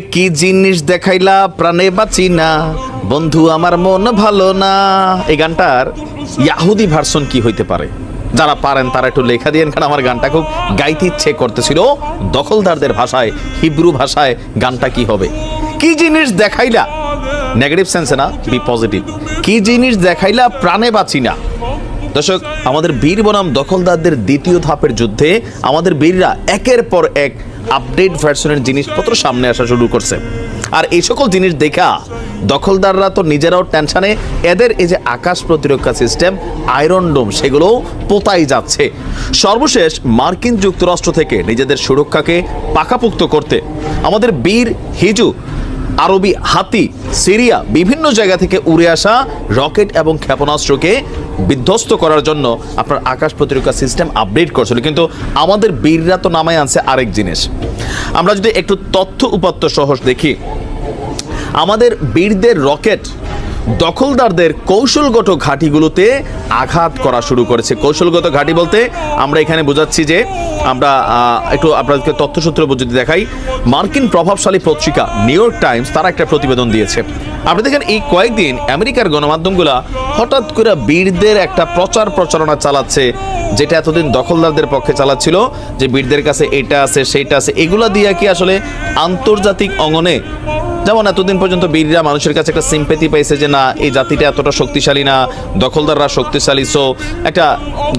কি জিনিস দেখাইলা? প্রাণে বাঁচি না। বন্ধু, আমার মন ভালো না। এই গানটার ইয়াহুদি ভার্সন কি হইতে পারে? যারা পারেন, তারা একটু লেখা দিয়েন, কারণ আমার গানটা খুব গাইতে ইচ্ছে করতেছিল। দখলদারদের ভাষায়, হিব্রু ভাষায় গানটা কি হবে? কি জিনিস দেখাইলা? নেগেটিভ সেন্সে না বি পজিটিভ কি জিনিস দেখাইলা? প্রাণে বাঁচি না। দর্শক, আমাদের বীর বনাম দখলদারদের দ্বিতীয় ধাপের যুদ্ধে আমাদের বীররা একের পর এক আপডেট ভার্সনের জিনিসপত্র সামনে আসা শুরু করছে। আর এই সকল জিনিস দেখা দখলদাররা তো নিজেরাও টেনশনে, এদের এই যে আকাশ প্রতিরক্ষা সিস্টেম, আয়রন ডোম, সেগুলোও পোতাই যাচ্ছে। সর্বশেষ মার্কিন যুক্তরাষ্ট্র থেকে নিজেদের সুরক্ষাকে পাকাপুক্ত করতে আমাদের বীর হিজু আরবি হাতি, সিরিয়া, বিভিন্ন জায়গা থেকে উড়ে আসা রকেট এবং ক্ষেপণাস্ত্রকে বিধ্বস্ত করার জন্য আপনার আকাশ প্রতিরক্ষা সিস্টেম আপডেট করছিল। কিন্তু আমাদের বীররা তো নামায় আনছে আরেক জিনিস। আমরা যদি একটু তথ্য উপাত্ত সহজ দেখি, আমাদের বীরদের রকেট দখলদারদের কৌশলগত ঘাঁটিগুলোতে আঘাত করা শুরু করেছে। কৌশলগত ঘাঁটি বলতে আমরা এখানে বোঝাচ্ছি যে আমরা একটু আপনাদেরকে তথ্যসূত্র যদি দেখাই মার্কিন প্রভাবশালী পত্রিকা নিউ ইয়র্ক টাইমস তারা একটা প্রতিবেদন দিয়েছে। আপনি দেখেন, এই কয়েকদিন আমেরিকার গণমাধ্যমগুলা হঠাৎ করে বীরদের একটা প্রচার প্রচারণা চালাচ্ছে, যেটা এতদিন দখলদারদের পক্ষে চালাচ্ছিল, যে বীরদের কাছে এটা আছে, সেইটা আছে। এগুলা দিয়ে কি আসলে আন্তর্জাতিক অঙ্গনে যেমন এতদিন পর্যন্ত বীররা মানুষের কাছে একটা সিম্পেথি পাইছে যে না, এই জাতিটা এতটা শক্তিশালী না, দখলদাররা শক্তিশালী সো একটা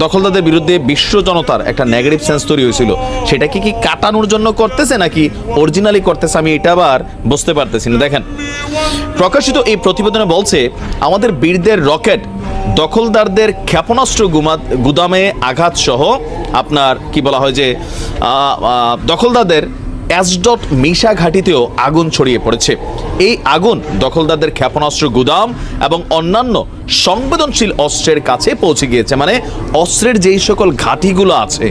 দখলদারদের বিরুদ্ধে বিশ্ব জনতার একটা নেগেটিভ সেন্স তৈরি হয়েছিল। সেটা কি কি কাটানোর জন্য করতেছে নাকি অরিজিনালি করতেছে আমি এটা আবার বুঝতে পারতেছি না। দেখেন, প্রকাশিত এই প্রতিবেদনে বলছে, আমাদের বীরদের রকেট, দখলদারদের ক্ষেপণাস্ত্র গুদামে আঘাত সহ আপনার কি বলা হয় যে দখলদারদের অ্যাসডট মিশা ঘাটিতেও আগুন ছড়িয়ে পড়েছে। এই আগুন দখলদারদের ক্ষেপণাস্ত্র গুদাম এবং অন্যান্য সংবেদনশীল অস্ত্রের কাছে পৌঁছে গিয়েছে। মানে অস্ত্রের যেই সকল ঘাটিগুলো আছে,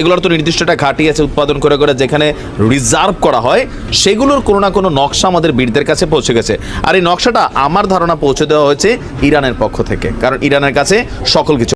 এগুলোর তো নির্দিষ্ট একটা ঘাঁটি আছে উৎপাদন করে করে যেখানে রিজার্ভ করা হয়, সেগুলোর কোনো না কোনো নকশা আমাদের বীরদের কাছে পৌঁছে গেছে। আর এই নকশাটা আমার ধারণা পৌঁছে দেওয়া হয়েছে ইরানের পক্ষ থেকে, কারণ ইরানের কাছে সকল কিছু